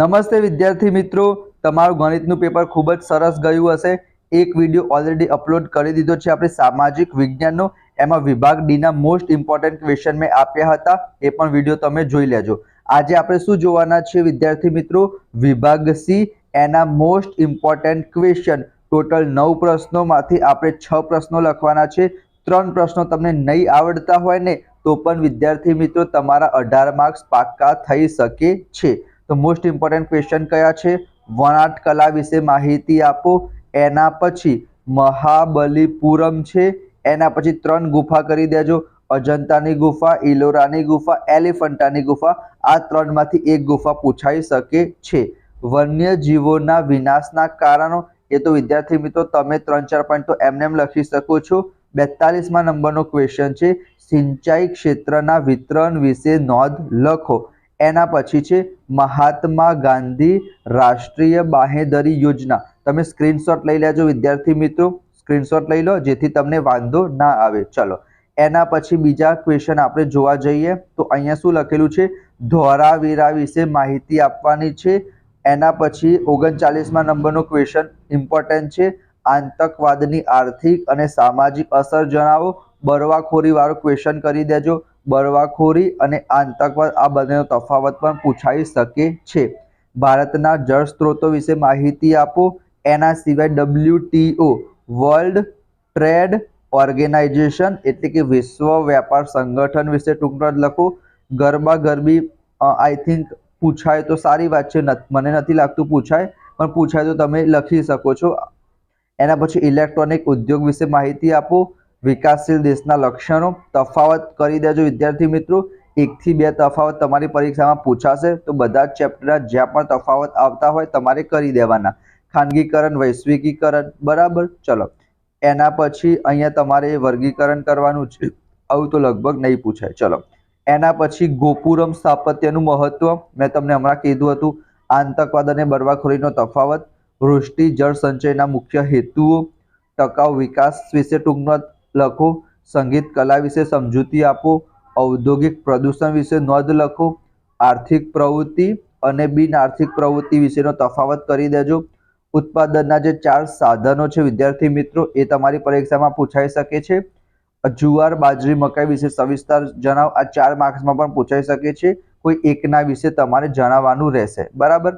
નમસ્તે વિદ્યાર્થી મિત્રો. તમારું ગણિતનું પેપર ખૂબ જ સરસ ગયું હશે. એક વીડિયો ઓલરેડી અપલોડ કરી દીધો છે આપણે સામાજિક વિજ્ઞાનનો. એમાં વિભાગ ડીના મોસ્ટ ઇમ્પોર્ટન્ટ ક્વેશ્ચન મેં આપ્યા હતા. એ પણ વીડિયો તમે જોઈ લેજો. આજે આપણે શું જોવાના છે વિદ્યાર્થી મિત્રો? વિભાગ સી એના મોસ્ટ ઇમ્પોર્ટન્ટ ક્વેશ્ચન ટોટલ નવ પ્રશ્નોમાંથી આપણે છ પ્રશ્નો લખવાના છે. ત્રણ પ્રશ્નો તમને નહીં આવડતા હોય ને, તો પણ વિદ્યાર્થી મિત્રો તમારા અઢાર માર્ક્સ પાક્કા થઈ શકે છે. તો મોસ્ટ ઇમ્પોર્ટન્ટ ક્વેશ્ચન કયા છે? વણાટ કલા વિશે માહિતી આપો. એના પછી મહાબલીપુરમ છે. એના પછી ત્રણ ગુફા કરી દેજો. અજંતાની ગુફા ઇલોરાની ગુફા, એલિફન્ટાની ગુફા. આ ત્રણમાંથી એક ગુફા પૂછાઈ શકે છે. વન્યજીવોના વિનાશના કારણો. એ તો વિદ્યાર્થી મિત્રો, તમે ત્રણ ચાર પોઈન્ટ તો એમને એમ લખી શકો છો. બેતાલીસમાં નંબરનો ક્વેશ્ચન છે. સિંચાઈ ક્ષેત્રના વિતરણ વિશે નોંધ લખો. એના પછી છે મહાત્મા ગાંધી રાષ્ટ્રીય બાહેધરી યોજના. તમે સ્ક્રીનશોટ લઈ લેજો વિદ્યાર્થી મિત્રો. સ્ક્રીનશોટ લઈ લો જેથી તમને વાંધો ના આવે. ચલો, એના પછી બીજા ક્વેશ્ચન આપણે જોવા જઈએ. તો અહીંયા શું લખેલું છે? ધોરાવીરા વિશે માહિતી આપવાની છે. એના પછી ઓગણચાલીસમાં નંબરનો ક્વેશ્ચન ઇમ્પોર્ટન્ટ છે. આતંકવાદની આર્થિક અને સામાજિક અસર જણાવો. બરવાખોરીવાળો ક્વેશ્ચન કરી દેજો. બળવાખોરી અને આતંકવાદ આ બંનેનો તફાવત પણ પૂછાઈ શકે છે. ભારતના જળ સ્ત્રોતો વિશે માહિતી આપો. એના સિવાય ડબલ્યુટીઓ વર્લ્ડ ટ્રેડ ઓર્ગેનાઇઝેશન એટલે કે વિશ્વ વેપાર સંગઠન વિશે ટૂંકમાં લખો. ગરબા ગરબી આઈ થિંક પૂછાય તો સારી વાત છે. મને નથી લાગતું પૂછાય, પણ પૂછાય તો તમે લખી શકો છો. એના પછી ઇલેક્ટ્રોનિક ઉદ્યોગ વિશે માહિતી આપો. વિકાસશીલ દેશના લક્ષણો તફાવત કરી દેજો. વિદ્યાર્થી મિત્રો, એકથી બે તફાવત તમારી પરીક્ષામાં પૂછાશે તો બધા જ ચેપ્ટરના જ્યાં પણ તફાવત આવતા હોય તમારે કરી દેવાના. ખાનગીકરણ, વૈશ્વિકીકરણ, બરાબર? ચલો. એના પછી અહીંયા તમારે વર્ગીકરણ કરવાનું છે. આવું તો લગભગ નહીં પૂછાય. ચલો. એના પછી ગોપુરમ સ્થાપત્યનું મહત્વ. મેં તમને હમણાં કીધું હતું, આતંકવાદ અને બરવાખોરીનો તફાવત વૃષ્ટિ જળ સંચયના મુખ્ય હેતુઓ, ટકાઉ વિકાસ વિશે ટૂંકમાં લખો. સંગીત કલા વિશે સમજૂતી આપો. ઔદ્યોગિક પ્રદૂષણ વિશે નોંધ લખો. આર્થિક પ્રવૃત્તિ અને બિન આર્થિક પ્રવૃત્તિ વિશેનો તફાવત કરી દેજો. ઉત્પાદનના જે ચાર સાધનો છે, વિદ્યાર્થી મિત્રો, એ તમારી પરીક્ષામાં પૂછાઈ શકે છે. જુવાર, બાજરી, મકાઈ વિશે સવિસ્તાર જણાવ. આ ચાર માર્ક્સમાં પણ પૂછાઈ શકે છે. કોઈ એકના વિશે તમારે જણાવવાનું રહેશે. બરાબર?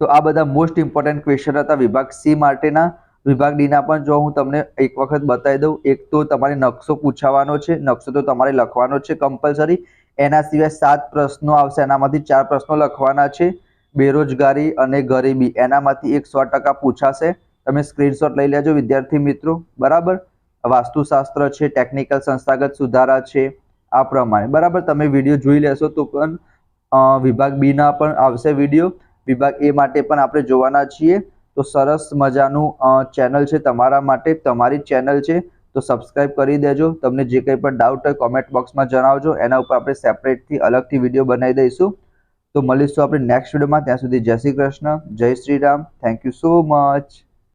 તો આ બધા મોસ્ટ ઇમ્પોર્ટન્ટ ક્વેશ્ચન હતા. વિભાગ સી માટેના વિભાગ ડીના પણ જો હું તમને એક વખત બતાવી દઉં, એક તો તમારે નકશો પૂછાવાનો છે, નકશો તો તમારે લખવાનો છે કમ્પલસરી એના સિવાય સાત પ્રશ્નો આવશે, એનામાંથી ચાર પ્રશ્નો લખવાના છે. બેરોજગારી અને ગરીબી, એનામાંથી એક સો ટકા પૂછાશે. તમે સ્ક્રીનશોટ લઈ લેજો, વિદ્યાર્થી મિત્રો. બરાબર? વાસ્તુશાસ્ત્ર છે ટેકનિકલ સંસ્થાગત સુધારા છે, આ પ્રમાણે. બરાબર? તમે વીડિયો જોઈ લેશો તો પણ વિભાગ બીના પણ આવશે વીડિયો. વિભાગ એ માટે પણ આપણે જોવાના છીએ. તો સરસ મજાનું ચેનલ છે તમારા માટે, તમારી ચેનલ છે. તો સબસ્ક્રાઇબ કરી દેજો. તમને જે કંઈ પણ ડાઉટ હોય કોમેન્ટ બોક્સમાં જણાવજો. એના ઉપર આપણે સેપરેટથી અલગથી વીડિયો બનાવી દઈશું. તો મળીશું આપણે નેક્સ્ટ વિડીયોમાં ત્યાં સુધી જય શ્રી કૃષ્ણ, જય Shri Ram. Thank you so much